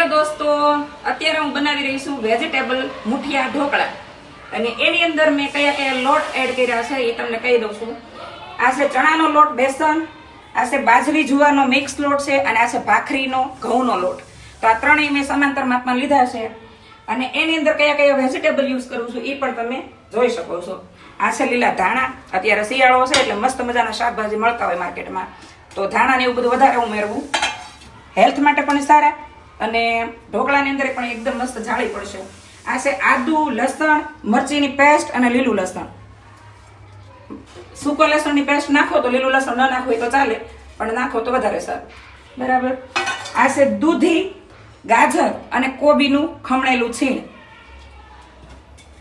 Hello દોસ્તો, અત્યારે હું બનાવી રહી છું વેજીટેબલ મુઠિયા ઢોકળા. અને એની અંદર મેં કયા કયા લોટ એડ કર્યા છે એ તમને કહી દઉં છું. આ છે ચણાનો લોટ, બેસન, આ છે બાજરી જુવારનો મિક્સ લોટ છે, અને આ છે ભાખરીનો ઘઉંનો લોટ. તો આ ત્રણેય મેં સમાંતર માપમાં લીધા છે. અને એની અંદર કયા કયા વેજીટેબલ યુઝ કરું છું એ પણ તમે જોઈ શકો છો. આ છે લીલા ધાણા, અત્યારે શિયાળો છે એટલે મસ્ત મજાના શાકભાજી મળતા હોય માર્કેટમાં તો ધાણાને એવું બધું વધારે ઉમેરવું હેલ્થ માટે પણ સારા. અને ઢોકળાની અંદર પણ એકદમ મસ્ત જાળી પડશે. આ છે આદુ, લસણ, મરચીની પેસ્ટ અને લીલું લસણ. સૂકો લસણની પેસ્ટ નાખો તો લીલું લસણ ન નાખવું એ તો ચાલે, પણ નાખો તો વધારે સારું. બરાબર? આ છે દૂધી, ગાજર અને કોબીનું ખમણેલું છીણ.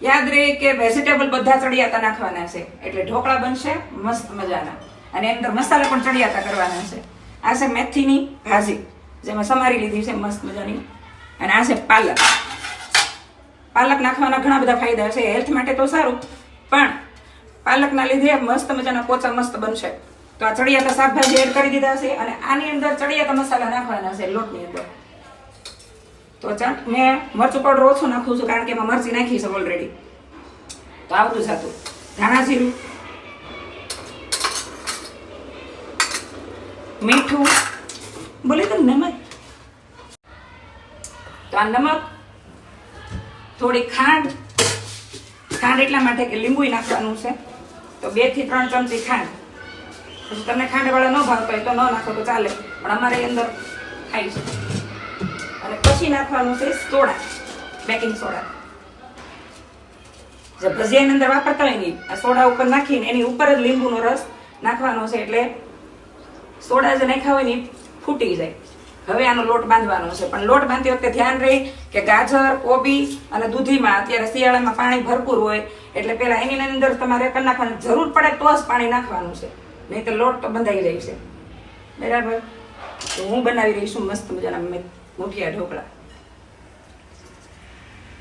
યાદ રહે કે વેજીટેબલ બધા ચડિયાતા નાખવાના છે, એટલે ઢોકળા બનશે મસ્ત મજાના. અને અંદર મસાલા પણ ચડિયાતા કરવાના છે. આ છે મેથીની ભાજી. જેમાં સમારી લીધી છે, મસ્ત મજાની. અને આ છે પાલક. પાલક નાખવાના ઘણા બધા ફાયદા છે, હેલ્થ માટે તો સારું, પણ પાલકના લીધે મસ્ત મજાના પોચા મસ્ત બનશે. તો આ ચડિયાતા શાકભાજી એડ કરી દીધા છે, અને આની અંદર ચડિયાતા મસાલા નાખવાના છે લોટની અંદર. તો મેં મરચું પાવડર ઓછો નાખું છું, કારણ કે એમાં મરચી નાખી છે ઓલરેડી તો આવતું જાતું ધાણા જીરું. મીઠું. બોલે તો નમક. તો આ નમક, થોડી ખાંડ ખાંડ એટલા માટે કે લીંબુ નાખવાનું છે. તો બેથી ત્રણ ચમચી ખાંડ. પછી તમને ખાંડવાળા ન ભાવતો હોય તો ન નાખો તો ચાલે, પણ અમારે અંદર ખાઈ છે. અને પછી નાખવાનું છે સોડા, બેકિંગ સોડા. જે ભજીયાની અંદર વાપરતા હોય ને આ સોડા ઉપર નાખીને એની ઉપર જ લીંબુનો રસ નાખવાનો છે એટલે સોડા જે નાખ્યા હોય ને ફૂટી જાય. હવે આનો લોટ બાંધવાનો છે. પણ લોટ બાંધતી વખતે ધ્યાન રહે કે ગાજર, કોબી અને દૂધીમાં અત્યારે શિયાળામાં પાણી ભરપૂર હોય, એટલે પેલા એની અંદર તમારે કરી નાખવાનું જરૂર પડે તો જ પાણી નાખવાનું છે. નહીં તો લોટ તો બંધાઈ જાય છે. બરાબર? તો હું બનાવી રહી છું મસ્ત મજાના મૂઠિયા ઢોકળા.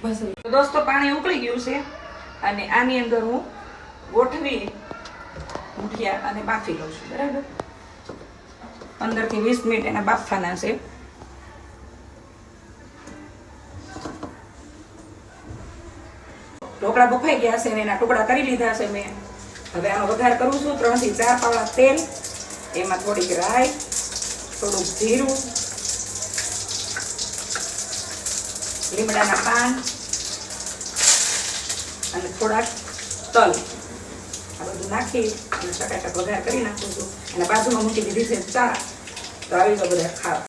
બસ તો દોસ્તો, પાણી ઉકળી ગયું છે અને આની અંદર હું ગોઠવી, મૂઠિયા અને બાફી લઉં છું. બરાબર? પંદરથી વીસ મિનિટ એના બાફવાના છે. ઢોકળા બફાઈ ગયા છે અને એના ટુકડા કરી લીધા છે મેં. હવે આનો વઘાર કરું છું. ત્રણથી ચાર પાવડા તેલ, એમાં થોડીક રાઈ, થોડુંક જીરું, લીમડાના પાન અને થોડાક તલ. બધું નાખી અને ચટાચટ વઘાર કરી નાખું છું. અને બાજુમાં મૂકી દીધી છે ચા તો આવી જાઓ બધા ખાવા.